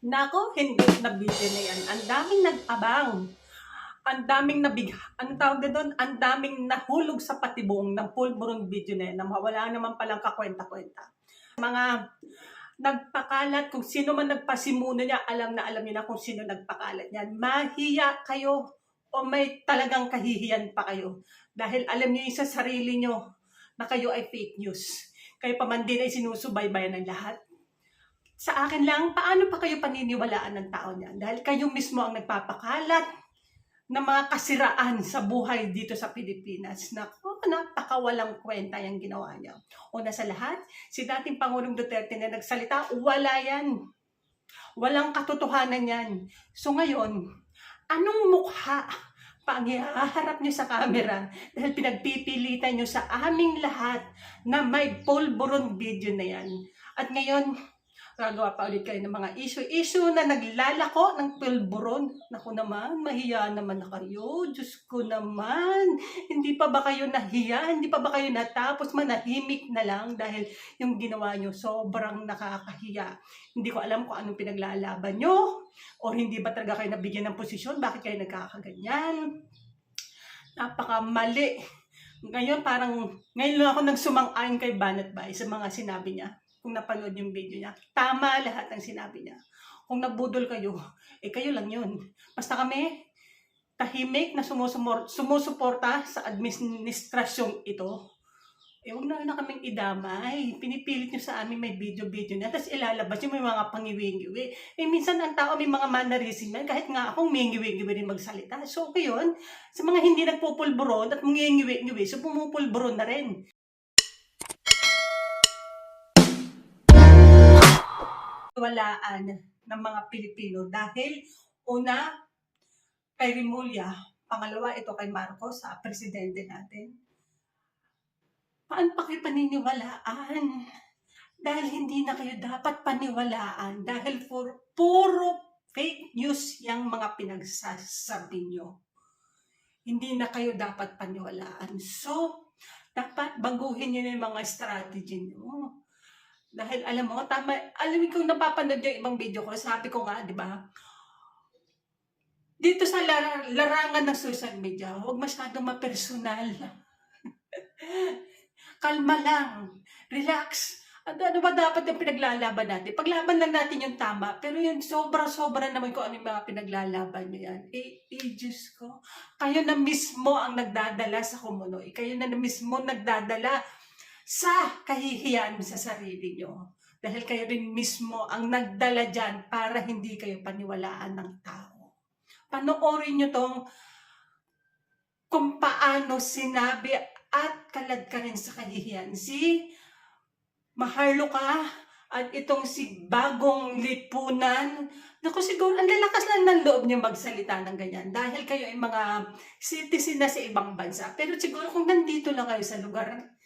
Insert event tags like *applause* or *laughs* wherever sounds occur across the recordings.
Nako, hindi na video na yan. Ang daming nag-abang. Ang daming nabig... Ang tawag na doon? Ang daming nahulog sa patibong ng pulburon video na yan na wala naman palang kakwenta-kwenta. Mga nagpakalat, kung sino man nagpasimuno niya, alam na alam niya na kung sino nagpakalat niyan. Mahiya kayo o may talagang kahihiyan pa kayo. Dahil alam niyo sa sarili niyo na kayo ay fake news. Kayo pa man din ay sinusubaybayan ng lahat sa akin lang, paano pa kayo paniniwalaan ng tao niyan? Dahil kayo mismo ang nagpapakalat ng mga kasiraan sa buhay dito sa Pilipinas. Naku, napakawalang kwenta yung ginawa niya. Una sa lahat, si dating Pangulong Duterte na nagsalita, wala yan. Walang katotohanan yan. So ngayon, anong mukha pa ang ihaharap niyo sa camera dahil pinagpipilitan niyo sa aming lahat na may pulburon video na yan. At ngayon, gagawa pa ulit kayo ng mga issue-issue na naglalako ng pulburon. Naku naman, mahiya naman na kayo. Diyos ko naman. Hindi pa ba kayo nahiya? Hindi pa ba kayo natapos manahimik na lang dahil yung ginawa nyo sobrang nakakahiya. Hindi ko alam kung anong pinaglalaban nyo o hindi ba talaga kayo nabigyan ng posisyon. Bakit kayo nagkakaganyan? Napakamali. Ngayon parang, ngayon lang ako nang sumang-ayon kay Banat Bay sa mga sinabi niya kung napanood yung video niya. Tama lahat ng sinabi niya. Kung nabudol kayo, *laughs* eh kayo lang yun. Basta kami, tahimik na sumusuporta sa administrasyong ito. Eh, huwag na na kaming idamay. Pinipilit nyo sa amin may video-video na, tapos ilalabas yung may mga pangiwi-ngiwi. Eh, minsan ang tao may mga mannerism yan, kahit nga akong mingiwi-ngiwi rin magsalita. So, okay yun. Sa mga hindi nagpupulburon at mangingiwi-ngiwi, so pumupulburon na rin. Walaan ng mga Pilipino dahil una kay Rimulya, pangalawa ito kay Marcos, sa presidente natin. Paano pa kayo paniniwalaan? Dahil hindi na kayo dapat paniwalaan dahil for puro fake news yung mga pinagsasabi nyo. Hindi na kayo dapat paniwalaan. So, dapat baguhin nyo yung mga strategy nyo. Dahil alam mo, tama, alam mo kung napapanood yung ibang video ko, sabi ko nga, di ba? Dito sa lar- larangan ng social media, huwag masyadong mapersonal. *laughs* Kalma lang. Relax. Ano, ano ba dapat yung pinaglalaban natin? Paglaban lang natin yung tama, pero yun sobra-sobra naman kung ano yung mga pinaglalaban nyo yan. Eh, eh, Diyos ko. Kayo na mismo ang nagdadala sa kumunoy. Kayo na, na mismo nagdadala sa kahihiyan sa sarili nyo. Dahil kayo rin mismo ang nagdala dyan para hindi kayo paniwalaan ng tao. Panoorin nyo tong kung paano sinabi at kalad ka rin sa kahihiyan. Si Maharluka at itong si Bagong Lipunan. Naku, siguro ang lalakas lang ng loob niya magsalita ng ganyan dahil kayo ay mga citizen na sa ibang bansa. Pero siguro kung nandito lang kayo sa lugar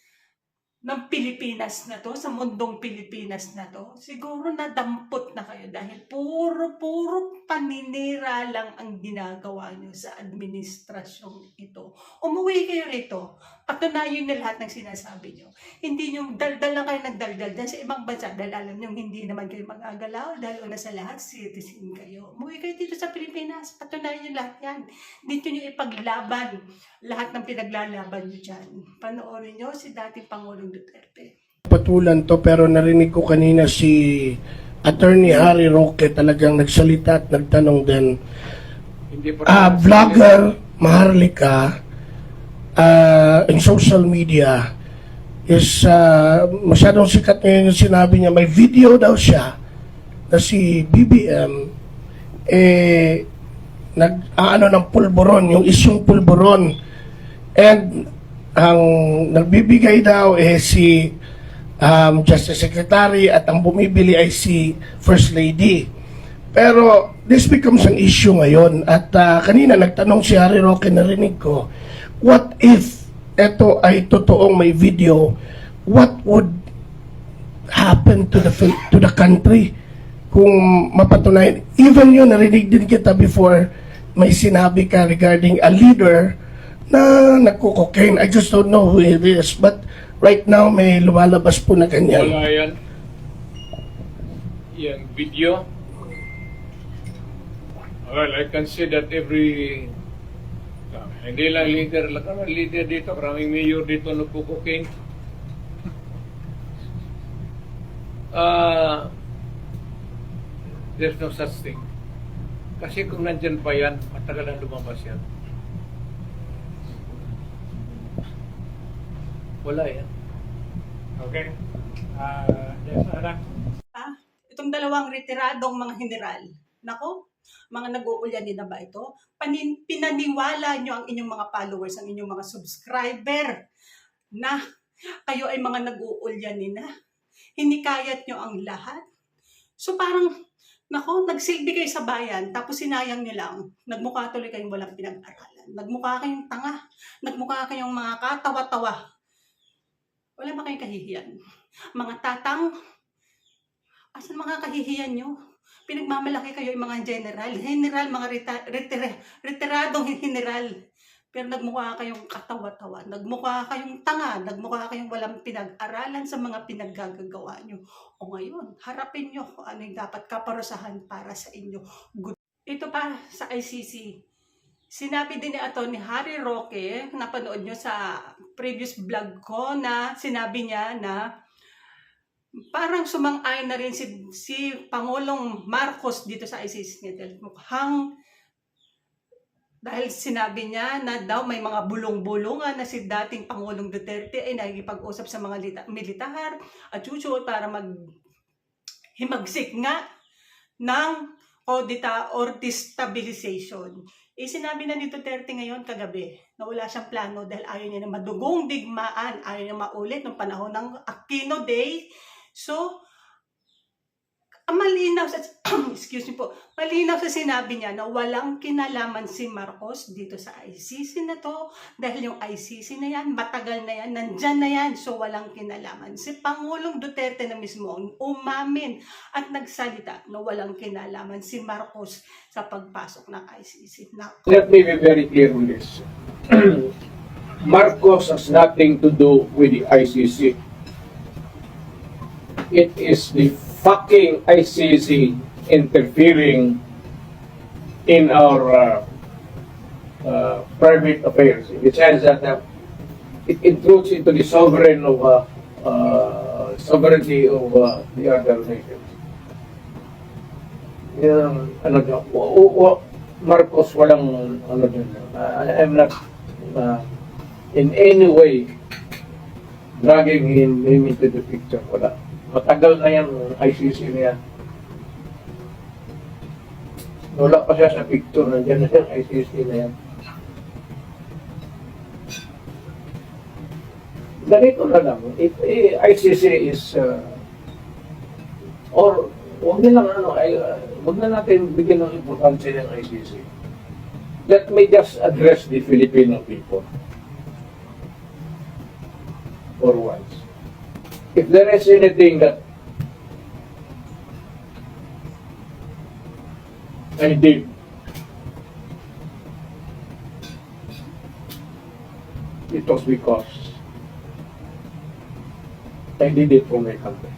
ng Pilipinas na to, sa mundong Pilipinas na to, siguro nadampot na kayo dahil puro, puro paninira lang ang ginagawa nyo sa administrasyong ito. Umuwi kayo rito, patunayan nyo lahat ng sinasabi nyo. Hindi nyo daldal lang kayo nagdaldal dahil sa ibang bansa dahil alam nyo hindi naman kayo magagalaw dahil una sa lahat, citizen kayo. Umuwi kayo dito sa Pilipinas, patunayan nyo lahat yan. Dito nyo ipaglaban lahat ng pinaglalaban nyo dyan. Panoorin nyo si dating Pangulong Duterte. patulan to pero narinig ko kanina si Attorney Harry Roque talagang nagsalita at nagtanong din Hindi po ah vlogger Maharlika ah, in social media is ah, masyadong sikat ngayon yung sinabi niya. May video daw siya na si BBM eh nag ah, ano ng pulburon yung isyong pulburon. And ang nagbibigay daw eh si um, Justice Secretary at ang bumibili ay si First Lady. Pero this becomes an issue ngayon. At ah, kanina nagtanong si Harry Roque narinig ko, what if ito ay totoong may video, what would happen to the to the country kung mapatunayan. Even yun, narinig din kita before may sinabi ka regarding a leader na nagko-cocaine. I just don't know who it is. But right now, may lumalabas po na ganyan. Wala yan. Yan, video. Well, I can see that every uh, hindi lang leader, lang naman leader dito, maraming mayor dito nagpukuking. Uh, *laughs* there's no such thing. Kasi kung nandyan pa yan, matagal na lumabas yan. Wala yan. Okay. Uh, yes, Ana. Ah, itong dalawang retiradong mga general, nako, mga nag-uulyanin na ba ito? Panin, pinaniwala nyo ang inyong mga followers, ang inyong mga subscriber na kayo ay mga nag-uulyanin na. Hinikayat nyo ang lahat. So parang, nako, nagsilbi kayo sa bayan, tapos sinayang nyo lang, nagmukha tuloy kayong walang pinag-aralan. Nagmukha kayong tanga. Nagmukha kayong mga katawa-tawa. Wala ba kayong kahihiyan? Mga tatang, asan mga kahihiyan nyo? Pinagmamalaki kayo yung mga general. General, mga reta- retira- retiradong general. Pero nagmukha kayong katawa-tawa. Nagmukha kayong tanga. Nagmukha kayong walang pinag-aralan sa mga pinaggagawa nyo. O ngayon, harapin nyo kung ano yung dapat kaparusahan para sa inyo. Good. Ito pa sa ICC. Sinabi din ni Atty. Harry Roque, napanood nyo sa previous vlog ko na sinabi niya na parang sumang-ayon na rin si, si Pangulong Marcos dito sa ICC. Dahil Mukhang dahil sinabi niya na daw may mga bulong-bulungan na si dating Pangulong Duterte ay nakikipag-usap sa mga lita- militar at chucho para mag himagsik nga ng Odita or destabilization. Eh, sinabi na ni Duterte ngayon kagabi na wala siyang plano dahil ayaw niya na madugong digmaan, ayaw niya maulit ng panahon ng Aquino Day. So, malinaw sa, *clears throat* excuse me po, malinaw sa sinabi niya na walang kinalaman si Marcos dito sa ICC na to dahil yung ICC na yan, matagal na yan, nandyan na yan, so walang kinalaman. Si Pangulong Duterte na mismo umamin at nagsalita na walang kinalaman si Marcos sa pagpasok ng ICC. Na, Let me be very clear on this. *clears throat* Marcos has nothing to do with the ICC. It is the fucking ICC interfering in our uh, uh, private affairs in the sense that uh, it intrudes into the sovereign of uh, uh, sovereignty of uh, the other nations. Yan, ano dyan, Marcos walang ano dyan. Uh, I'm not uh, in any way dragging him, him into the picture. Wala. Matagal na yan, ICC na yan. Wala pa siya sa picture, nandiyan na yan, ICC na yan. Ganito na lang. It, eh, ICC is uh, or wag na lang ano, ay, uh, wag na natin bigyan ng importansya ng ICC. Let me just address the Filipino people. For once. If there is anything that I did it was because I did it for my country.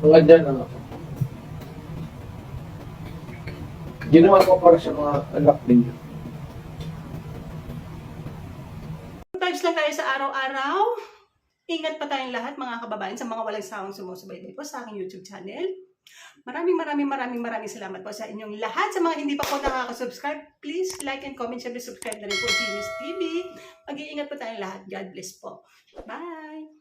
Mga dyan ano. Ginawa ko para sa mga anak ninyo. Times lang tayo sa araw-araw. Ingat pa tayong lahat mga kababayan sa mga walang sawang sumusubaybay po sa aking YouTube channel. Maraming maraming maraming maraming salamat po sa inyong lahat. Sa mga hindi pa po nakaka-subscribe, please like and comment, syempre subscribe na rin po Genius TV. Mag-iingat po tayong lahat. God bless po. Bye!